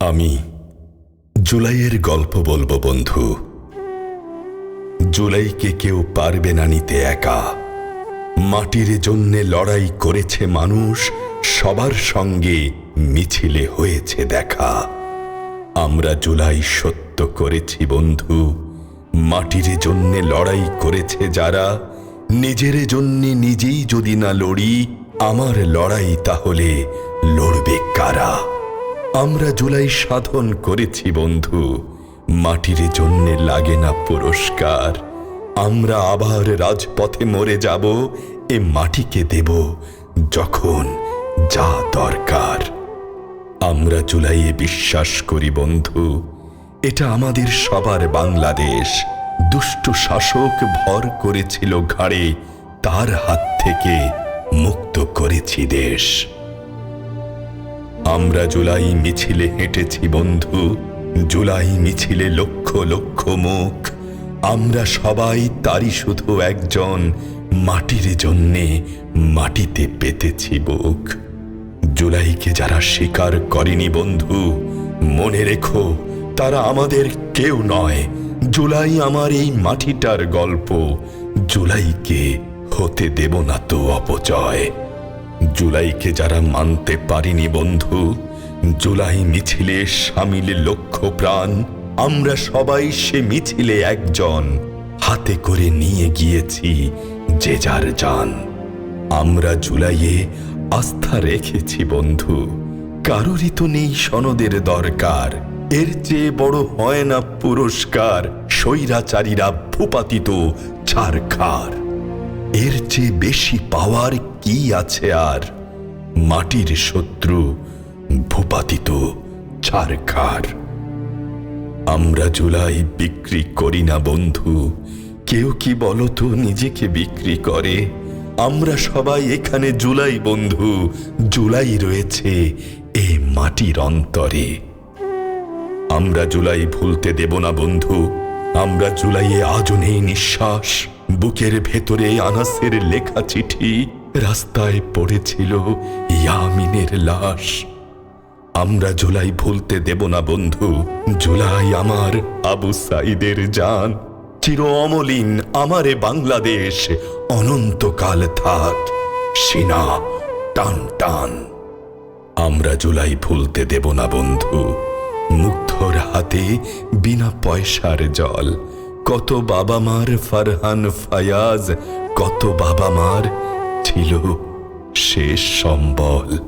আমি জুলাইয়ের গল্প বলব, বন্ধু। জুলাইকে কেউ পারবে না নিতে একা। মাটির জন্যে লড়াই করেছে মানুষ, সবার সঙ্গে মিছিলে হয়েছে দেখা। আমরা জুলাই সত্য করেছি, বন্ধু। মাটির জন্যে লড়াই করেছে যারা, নিজের জন্যে নিজেই যদি না লড়ি, আমার লড়াই তাহলে লড়বে কারা? আমরা জুলাই সাধন করেছি, বন্ধু। মাটির জন্যে লাগে না পুরস্কার। আমরা আবার রাজপথে মরে যাব, এ মাটিকে দেব যখন যা দরকার। আমরা জুলাইয়ে বিশ্বাস করি, বন্ধু, এটা আমাদের সবার বাংলাদেশ। দুষ্ট শাসক ভর করেছিল ঘাড়ে, তার হাত থেকে মুক্ত করেছি দেশ। আমরা জুলাই মিছিলে হেঁটেছি, বন্ধু। জুলাই মিছিলে লক্ষ লক্ষ মুখ। আমরা সবাই তারই শুধু একজন। মাটির জন্যে মাটিতে পেতেছি বুক। জুলাইকে যারা স্বীকার করেনি, বন্ধু, মনে রেখো, তারা আমাদের কেউ নয়। জুলাই আমার এই মাটিটার গল্প। জুলাইকে হতে দেব না তো অপচয়। জুলাইকে যারা মানতে পারিনি, বন্ধু, জুলাই মিছিলে সামিলে লক্ষ প্রাণ। আমরা সবাই সে মিছিলে একজন। হাতে করে নিয়ে গিয়েছি যে যার যান আমরা জুলাইয়ে আস্থা রেখেছি, বন্ধু। কারোরই তো নেই সনদের দরকার। এর চেয়ে বড় হয় না পুরস্কার। স্বৈরাচারীরা ভূপাতিত ছাড়খার এর চেয়ে বেশি পাওয়ার কি আছে আর? মাটির শত্রু ভূপাতিত ছাড়খার আমরা জুলাই বিক্রি করি না, বন্ধু। কেউ কি বলতো নিজেকে বিক্রি করে? আমরা সবাই এখানে জুলাই, বন্ধু। জুলাই রয়েছে এ মাটির অন্তরে। আমরা জুলাই ভুলতে দেব না, বন্ধু। আমরা জুলাইয়ে আজও নেই নিঃশ্বাস। বুকের ভেতরে আনাসের লেখা চিঠি রাস্তায় পড়েছিল ইয়ামিনের লাশ। আমরা জুলাই ভুলতে দেব না, বন্ধু। জুলাই আমার আবু সাইদের জান। চির অমলিন আমারে বাংলাদেশ, অনন্তকাল থাক। সিনা, টান টান। আমরা জুলাই ভুলতে দেব না, বন্ধু। মুগ্ধর হাতে বিনা পয়সার জল। কত বাবা মার ফারহান ফায়াজ, কত বাবা মার ছিল শেষ সম্বল।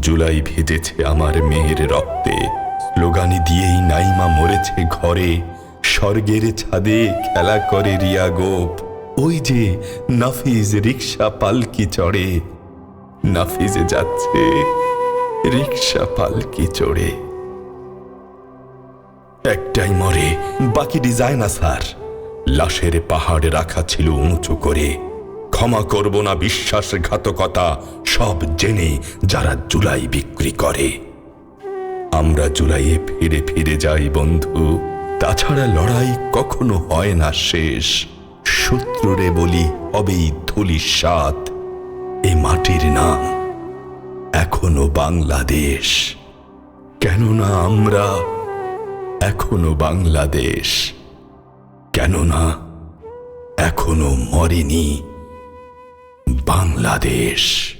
জুলাই ভেজেছে আমার মেয়ের রক্তে। স্লোগানি দিয়েই নাইমা মরেছে ঘরে। স্বর্গের ছাদে খেলা করে রিয়া গোপ। ওই যে নাফিজ রিক্সা পালকি চড়ে। নাফিজে যাচ্ছে রিক্সা পালকি চড়ে। একটাই মরে, বাকি ডিজাইনা স্যার লাশের পাহাড়ে রাখা ছিল উঁচু করে। ক্ষমা করব না বিশ্বাসঘাতকতা, সব জেনে যারা জুলাই বিক্রি করে। আমরা জুলাইয়ে ফিরে ফিরে যাই, বন্ধু। তাছাড়া লড়াই কখনো হয় না শেষ। শত্রুরে বলি হবেই ধুলির সাত এ মাটির নাম এখনও বাংলাদেশ। কেননা আমরা এখনও বাংলাদেশ। কেননা এখনও মরেনি বাংলাদেশ।